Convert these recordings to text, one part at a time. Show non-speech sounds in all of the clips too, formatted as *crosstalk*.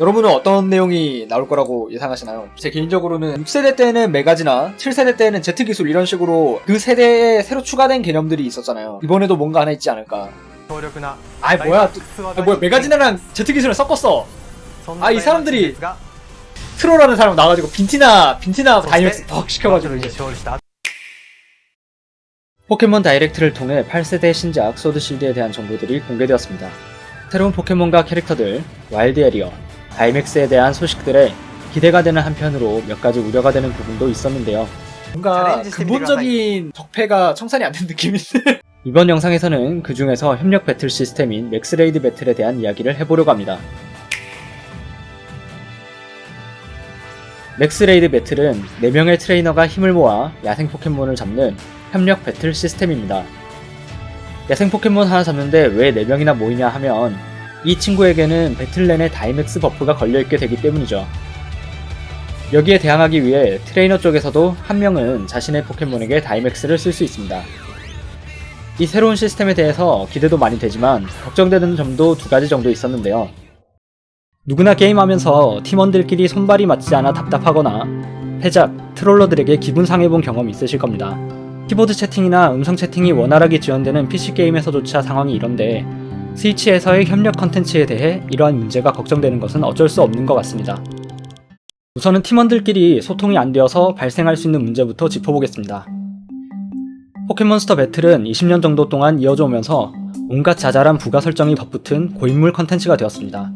여러분은 어떤 내용이 나올 거라고 예상하시나요? 제 개인적으로는 6세대 때는 메가지나 7세대 때는 제트 기술 이런 식으로 그 세대에 새로 추가된 개념들이 있었잖아요. 이번에도 뭔가 하나 있지 않을까. 아, 뭐야 아 뭐야 메가지나랑 제트 기술을 섞었어. 아 이 사람들이 트로라는 사람 나와가지고 빈티나 빈티나 다이맥스 벅 시켜가지고 이제 포켓몬 다이렉트를 통해 8세대 신작 소드 실드에 대한 정보들이 공개되었습니다. 새로운 포켓몬과 캐릭터들, 와일드 에리어, 다이맥스에 대한 소식들에 기대가 되는 한편으로 몇 가지 우려가 되는 부분도 있었는데요. 뭔가 근본적인 적폐가 청산이 안 된 느낌인데. *laughs* 이번 영상에서는 그 중에서 협력 배틀 시스템인 맥스레이드 배틀에 대한 이야기를 해보려고 합니다. 맥스레이드 배틀은 4명의 트레이너가 힘을 모아 야생 포켓몬을 잡는 협력 배틀 시스템입니다. 야생 포켓몬 하나 잡는데 왜 4명이나 모이냐 하면 이 친구에게는 배틀 내내 다이맥스 버프가 걸려있게 되기 때문이죠. 여기에 대항하기 위해 트레이너 쪽에서도 한 명은 자신의 포켓몬에게 다이맥스를 쓸 수 있습니다. 이 새로운 시스템에 대해서 기대도 많이 되지만 걱정되는 점도 두 가지 정도 있었는데요. 누구나 게임하면서 팀원들끼리 손발이 맞지 않아 답답하거나 패작, 트롤러들에게 기분 상해본 경험 있으실 겁니다. 키보드 채팅이나 음성 채팅이 원활하게 지원되는 PC게임에서조차 상황이 이런데 스위치에서의 협력 컨텐츠에 대해 이러한 문제가 걱정되는 것은 어쩔 수 없는 것 같습니다. 우선은 팀원들끼리 소통이 안 되어서 발생할 수 있는 문제부터 짚어보겠습니다. 포켓몬스터 배틀은 20년 정도 동안 이어져 오면서 온갖 자잘한 부가 설정이 덧붙은 고인물 컨텐츠가 되었습니다.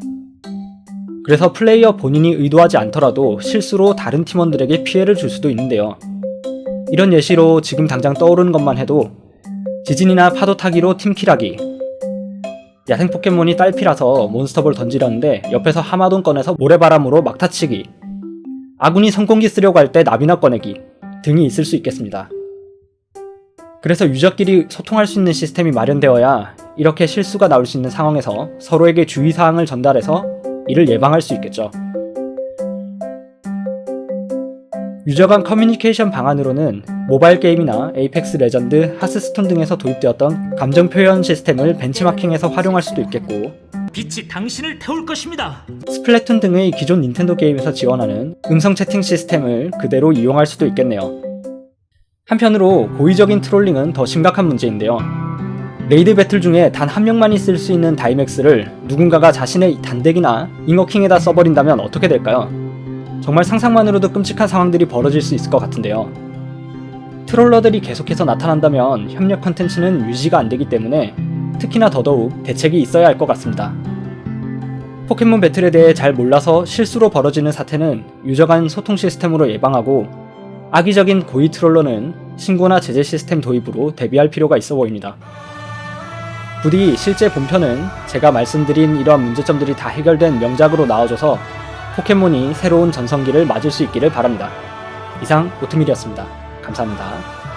그래서 플레이어 본인이 의도하지 않더라도 실수로 다른 팀원들에게 피해를 줄 수도 있는데요. 이런 예시로 지금 당장 떠오르는 것만 해도 지진이나 파도 타기로 팀킬하기 야생 포켓몬이 딸피라서 몬스터볼 던지려는데 옆에서 하마돈 꺼내서 모래바람으로 막타치기 아군이 성공기 쓰려고 할 때 나비나 꺼내기 등이 있을 수 있겠습니다. 그래서 유저끼리 소통할 수 있는 시스템이 마련되어야 이렇게 실수가 나올 수 있는 상황에서 서로에게 주의사항을 전달해서 이를 예방할 수 있겠죠. 유저 간 커뮤니케이션 방안으로는 모바일 게임이나 에이펙스 레전드, 하스스톤 등에서 도입되었던 감정 표현 시스템을 벤치마킹해서 활용할 수도 있겠고 빛이 당신을 태울 것입니다. 스플래툰 등의 기존 닌텐도 게임에서 지원하는 음성 채팅 시스템을 그대로 이용할 수도 있겠네요. 한편으로 고의적인 트롤링은 더 심각한 문제인데요. 레이드 배틀 중에 단 한 명만이 쓸 수 있는 다이맥스를 누군가가 자신의 단덱이나 잉어킹에다 써버린다면 어떻게 될까요? 정말 상상만으로도 끔찍한 상황들이 벌어질 수 있을 것 같은데요. 트롤러들이 계속해서 나타난다면 협력 컨텐츠는 유지가 안 되기 때문에 특히나 더더욱 대책이 있어야 할 것 같습니다. 포켓몬 배틀에 대해 잘 몰라서 실수로 벌어지는 사태는 유저 간 소통 시스템으로 예방하고 악의적인 고의 트롤러는 신고나 제재 시스템 도입으로 대비할 필요가 있어 보입니다. 부디 실제 본편은 제가 말씀드린 이러한 문제점들이 다 해결된 명작으로 나와줘서 포켓몬이 새로운 전성기를 맞을 수 있기를 바랍니다. 이상 오트밀이었습니다. 감사합니다.